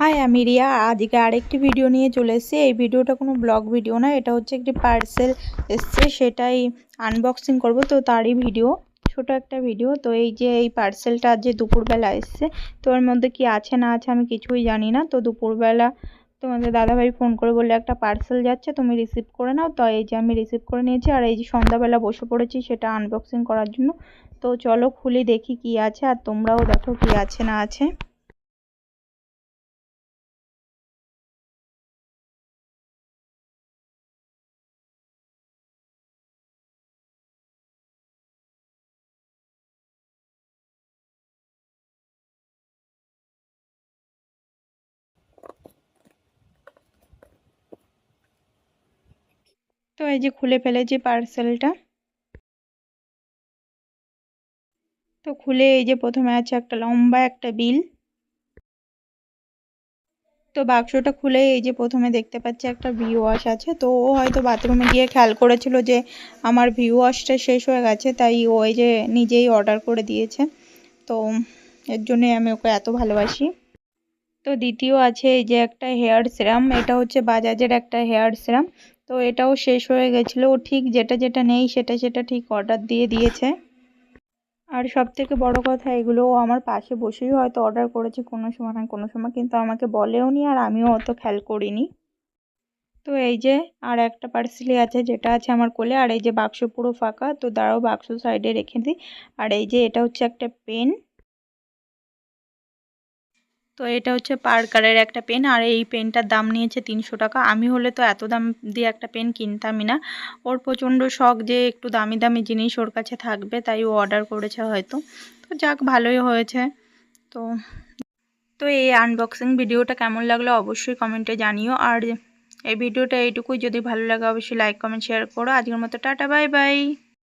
High আমি রিয়া আজকে আরেকটি ভিডিও নিয়ে চলে এসেছি। এই ভিডিওটা কোনো ব্লগ ভিডিও না, এটা হচ্ছে একটি পার্সেল এসছে, সেটাই আনবক্সিং করব। তো তারই ভিডিও ছোট একটা ভিডিও তো এই যে এই পার্সেলটা যে দুপুরবেলা এসছে, তো এর মধ্যে কি আছে না আছে আমি কিছুই জানি না। তো দুপুরবেলা তোমাদের দাদাভাই ফোন করে বললে, একটা পার্সেল যাচ্ছে, তুমি রিসিভ করে নাও। তো এই যে আমি রিসিভ করে নিয়েছি, আর এই যে সন্ধ্যাবেলা বসে পড়েছি সেটা আনবক্সিং করার জন্য। তো চলো খুলে দেখি কি আছে, আর তোমরাও দেখো কি আছে না আছে। তো এই যে খুলে ফেলেছি পার্সেলটা তো খুলে এই যে প্রথমে আছে একটা লম্বা একটা বিল। তো বাক্সটা খুলে এই যে প্রথমে দেখতে পাচ্ছি একটা ভিউ ওয়াশ আছে। তো ও হয়তো বাথরুমে গিয়ে খেয়াল করেছিল যে আমার ভিউ ওয়াশটা শেষ হয়ে গেছে, তাই ও এই যে নিজেই অর্ডার করে দিয়েছে। তো এর জন্যই আমি ওকে এত ভালোবাসি। তো দ্বিতীয় আছে এই যে একটা হেয়ার সিরাম এটা হচ্ছে বাজাজের একটা হেয়ার সিরাম তো এটাও শেষ হয়ে গেছিল। ও ঠিক যেটা যেটা নেই সেটা সেটা ঠিক অর্ডার দিয়ে দিয়েছে। আর সব থেকে বড়ো কথা এগুলো আমার পাশে বসেই হয়তো অর্ডার করেছে কোনো সময় না কোনো সময়, কিন্তু আমাকে বলেও নি আর আমিও অত খেয়াল করিনি। তো এই যে আর একটা পার্সেলই আছে যেটা আছে আমার কোলে, আর এই যে বাক্স পুরো ফাঁকা, তো দাঁড়াও বাক্স সাইডে রেখে দিই। আর এই যে এটা হচ্ছে একটা পেন তো এটা হচ্ছে পার্কারের একটা পেন আর এই পেনটার দাম নিয়েছে তিনশো টাকা। আমি হলে তো এত দাম দিয়ে একটা পেন কিনতামই না। ওর প্রচণ্ড শখ যে একটু দামি দামি জিনিস ওর কাছে থাকবে, তাই ও অর্ডার করেছে হয়তো। তো যাক, ভালোই হয়েছে। তো তো এই আনবক্সিং ভিডিওটা কেমন লাগল অবশ্যই কমেন্টে জানিও। আর এই ভিডিওটা এইটুকুই। যদি ভালো লাগে অবশ্যই লাইক কমেন্ট শেয়ার করো। আজকের মতো টাটা বাই বাই